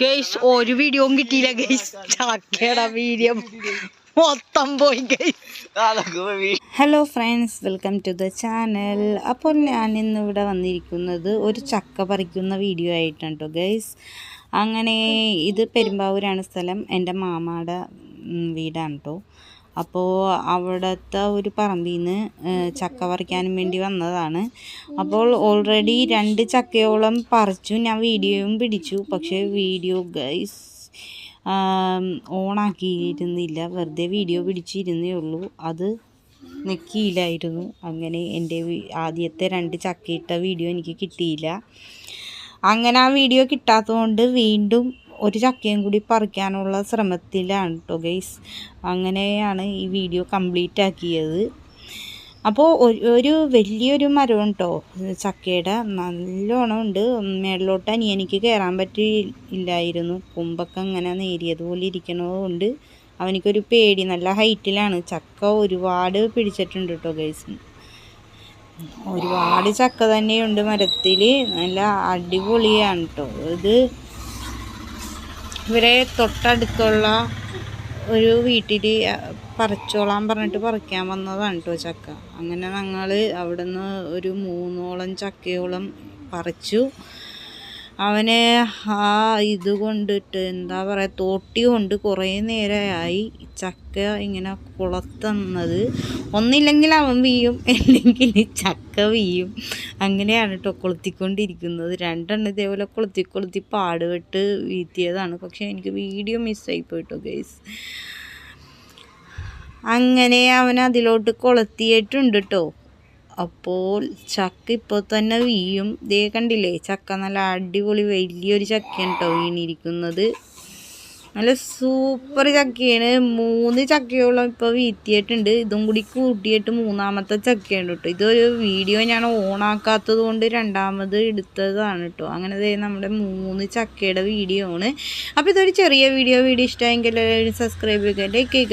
Guys ഒരു വീഡിയോയും കിട്ടിയില്ല ഗെയ്സ് ചാക്കേട വീഡിയോ മൊത്തം പോയി hello friends welcome to the channel അപ്പോൾ ഞാൻ ഇന്ന് ഇവിടെ വന്നിരിക്കുന്നത് ഒരു ചക്ക പറിക്കുന്ന വീഡിയോ ആയിട്ടാണ് കേട്ടോ ഗൈസ് അങ്ങനെ ഇത് പെരുമ്പാവൂരാണ് സ്ഥലം. എന്റെ മാമാടെ വീടാണ് കേട്ടോ അപ്പോൾ അവിടുത്തെ ഒരു പറമ്പിൽ നിന്ന് ചക്ക പറിക്കാനും വേണ്ടി വന്നതാണ്. അപ്പോൾ ഓൾറെഡി രണ്ട് ചക്കയോളം പറിച്ചു. ഞാൻ വീഡിയോയും പിടിച്ചു. പക്ഷേ വീഡിയോ ഗൈസ് ഓണാക്കിയിരുന്നില്ല. വെറുതെ വീഡിയോ പിടിച്ചിരുന്നേ ഉള്ളൂ. അത് നിൽക്കിയില്ലായിരുന്നു അങ്ങനെ എന്റെ ആദ്യത്തെ രണ്ട് ചക്കയിട്ട വീഡിയോ എനിക്ക് കിട്ടിയില്ല. അങ്ങനെ ആ വീഡിയോ കിട്ടാത്തതുകൊണ്ട് വീണ്ടും ഒരു ചക്കയും കൂടി പറിക്കാനുള്ള ശ്രമത്തിലാണ് കേട്ടോ ഗൈസ് അങ്ങനെയാണ് ഈ വീഡിയോ കംപ്ലീറ്റ് ആക്കിയത്. അപ്പോൾ ഒരു വലിയൊരു മരം കേട്ടോ ചക്കയുടെ. നല്ലോണം ഉണ്ട്. മേളിലോട്ട് അനിയനിക്ക് കയറാൻ പറ്റിയില്ലായിരുന്നു. കൊമ്പൊക്കെ അങ്ങനെ നേരിയതുപോലെ ഇരിക്കണതുകൊണ്ട് അവനിക്കൊരു പേടി. നല്ല ഹൈറ്റിലാണ്. ചക്ക ഒരുപാട് പിടിച്ചിട്ടുണ്ട് കേട്ടോ ഗൈസ് ഒരുപാട് ചക്ക തന്നെയുണ്ട് മരത്തിൽ നല്ല അടിപൊളിയാണ് കേട്ടോ ഇത് ഇവരെ തൊട്ടടുത്തുള്ള ഒരു വീട്ടിൽ പറിച്ചോളാൻ പറഞ്ഞിട്ട് പറിക്കാൻ വന്നതാണ് കേട്ടോ ചക്ക. അങ്ങനെ ഞങ്ങൾ അവിടെ നിന്ന് ഒരു മൂന്നോളം ചക്കയോളം പറിച്ചു. അവന് ആ ഇത് കൊണ്ടിട്ട് എന്താ പറയുക തോട്ടി കൊണ്ട് കുറേ നേരമായി ചക്ക ഇങ്ങനെ കുളത്തുന്നത്. ഒന്നില്ലെങ്കിൽ അവൻ വീയും അല്ലെങ്കിൽ ചക്ക വീയും അങ്ങനെയാണ് കേട്ടോ കൊളുത്തിക്കൊണ്ടിരിക്കുന്നത്. രണ്ടെണ്ണം ഇതേപോലെ കൊളുത്തി കൊളുത്തി പാടുപെട്ട് വീത്തിയതാണ് പക്ഷേ എനിക്ക് വീഡിയോ മിസ്സായി പോയിട്ടോ ഗൈസ്. അങ്ങനെ അവൻ അതിലോട്ട് കൊളുത്തിയിട്ടുണ്ട് കേട്ടോ അപ്പോൾ ചക്ക ഇപ്പോൾ തന്നെ വീയും. ദേ കണ്ടില്ലേ ചക്ക നല്ല അടിപൊളി വലിയൊരു ചക്കയാണ് കേട്ടോ വീണിരിക്കുന്നത്. നല്ല സൂപ്പർ ചക്കയാണ്. മൂന്ന് ചക്കയോളം ഇപ്പോൾ വീത്തിയിട്ടുണ്ട്. ഇതും കൂടി കൂട്ടിയിട്ട് മൂന്നാമത്തെ ചക്കയാണ് കേട്ടോ ഇതൊരു വീഡിയോ ഞാൻ ഓണാക്കാത്തത് കൊണ്ട് രണ്ടാമത് എടുത്തതാണ് കേട്ടോ അങ്ങനെ നമ്മുടെ മൂന്ന് ചക്കയുടെ വീഡിയോ ആണ്. അപ്പോൾ ഇതൊരു ചെറിയ വീഡിയോ. വീഡിയോ ഇഷ്ടമായെങ്കിൽ എല്ലാവരും സബ്സ്ക്രൈബ് ചെയ്യുക ലൈക്ക് ചെയ്യുക